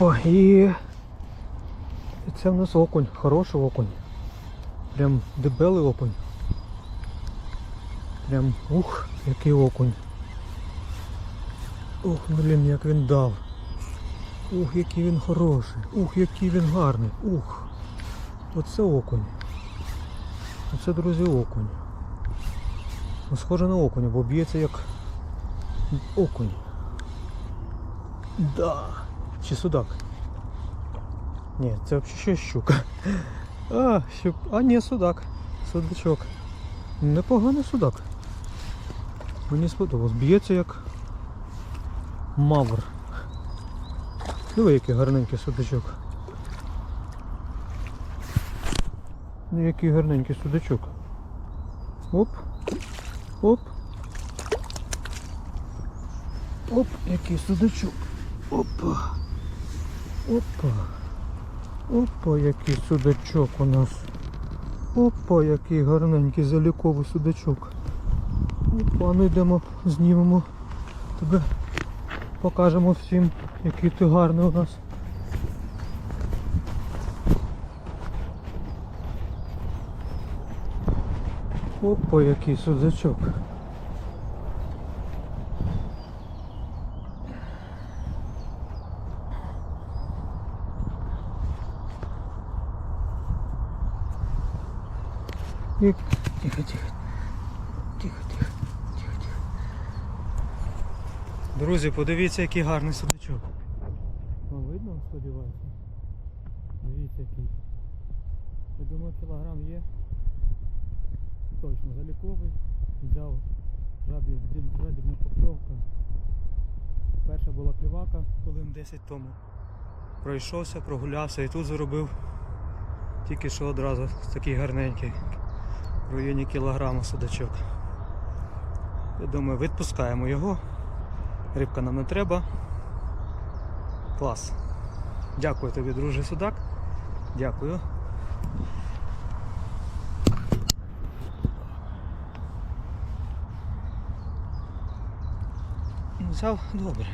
О, і... це в нас окунь, хороший окунь. Прям дебелий окунь. Прям ух, який окунь. Ух, блін, як він дав. Ух, який він хороший. Ух, який він гарний. Ух. Оце окунь. Оце, друзі, окунь. Ну, схоже на окуня, бо б'ється як окунь. Да. Чи судак? Ні, це взагалі ще щука. А, щук. А, ні, судак. Судачок. Непоганий судак. Мені сподобалось. Б'ється як мавр. Диви, який гарненький судачок. Ну який гарненький судачок. Оп. Оп. Оп, який судачок. Опа. Опа. Опа, який судачок у нас. Опа, який гарненький заліковий судачок. Опа, ну йдемо, знімемо тебе. Покажемо всім, який ти гарний у нас. Опа, який судачок. Тихо, тихо. Тихо, тихо, тихо, тихо. Друзі, подивіться, який гарний судачок. Вам видно, сподіваюся? Дивіться який. Я думаю, кілограм є. Точно, заліковий. Взяв жабі, жадібна. Перша була клівака хвилин 10 тому. Пройшовся, прогулявся і тут заробив тільки що одразу такий гарненький. В районі кілограма судачок. Я думаю, відпускаємо його. Рибка нам не треба. Клас. Дякую тобі, друже судак. Дякую. Взяв добре.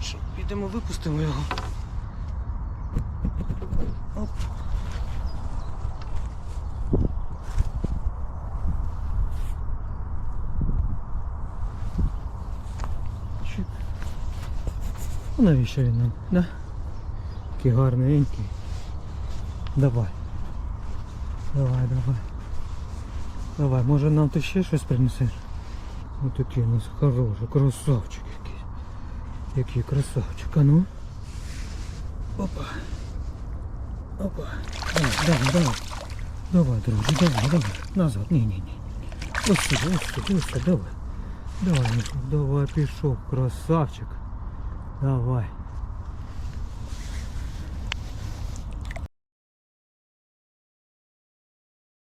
Що, підемо випустимо його. Оп. Ну, навіщо він нам? Да? Такий гарненький. Давай. Давай, давай. Давай, може нам ти ще щось принесеш? Ось такий у нас хороший, красавчик якийсь. Який красавчик, а ну. Опа. Опа. Давай, давай, давай. Давай, друже, давай, давай. Назад. Ні, ні, ні. Ось сюди, ось сюди, ось сюди, давай. Давай, Миша, давай, пішов, красавчик. Давай.